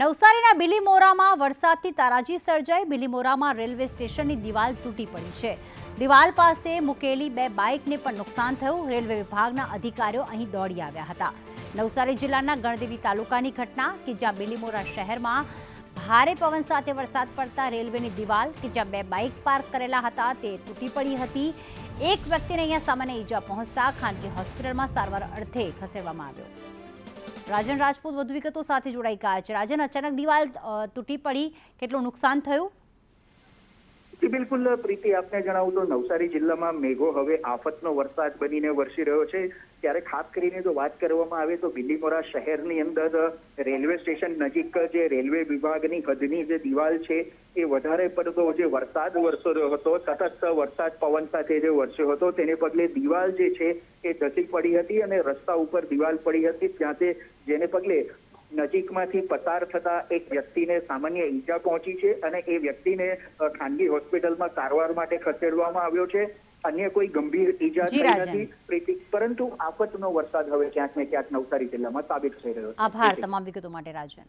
નવસારીના બિલીમોરામાં વરસાદથી તારાજી સર્જાઈ. બિલીમોરામાં રેલવે સ્ટેશનની દિવાલ તૂટી પડી છે. દિવાલ પાસે મૂકેલી બે બાઇકને પણ નુકસાન થયું. રેલવે વિભાગના અધિકારીઓ અહીં દોડી આવ્યા હતા. નવસારી જિલ્લાના ગણદેવી તાલુકાની ઘટના કે જ્યાં બિલીમોરા શહેરમાં ભારે પવન સાથે વરસાદ પડતા રેલવેની દિવાલ કે જ્યાં બે બાઇક પાર્ક કરેલા હતા તે તૂટી પડી હતી. એક વ્યક્તિને અહીંયા સામાન્ય ઈજા પહોંચતા ખાનગી હોસ્પિટલમાં સારવાર અર્થે ખસેડવામાં આવ્યો. રાજન રાજપૂત વધુ વિગતો સાથે જોડાઈ ગયા છે. રાજન, અચાનક દિવાલ તૂટી પડી. કેટલું નુકસાન થયું? બિલકુલ, પ્રીતિ, આપને જણાવું તો નવસારી જિલ્લામાં મેઘો હવે આફતનો વરસાદ બનીને વરસી રહ્યો છે. ત્યારે ખાસ કરીને જો વાત કરવામાં આવે તો બિલીમોરા શહેરની અંદર રેલવે સ્ટેશન નજીક જે રેલવે વિભાગની હદની જે દિવાલ છે એ વધારે પડતો જે વરસાદ વરસો રહ્યો હતો, સતત વરસાદ પવન સાથે જે વરસ્યો હતો, તેને પગલે દિવાલ જે છે એ ધસી પડી હતી અને રસ્તા ઉપર દિવાલ પડી હતી. ત્યાં જેને પગલે નજીકમાંથી પસાર થતા એક વ્યક્તિને સામાન્ય ઈજા પહોંચી છે અને એ વ્યક્તિને ખાનગી હોસ્પિટલમાં સારવાર માટે ખસેડવામાં આવ્યો છે. અન્ય કોઈ ગંભીર ઈજા થઈ નથી. પ્રીતિ પરંતુ આફતનો વરસાદ હવે ક્યાંક ને ક્યાંક નવસારી જિલ્લામાં સાબિત થઈ રહ્યો છે. આભાર તમામ વિગતો માટે રાજન.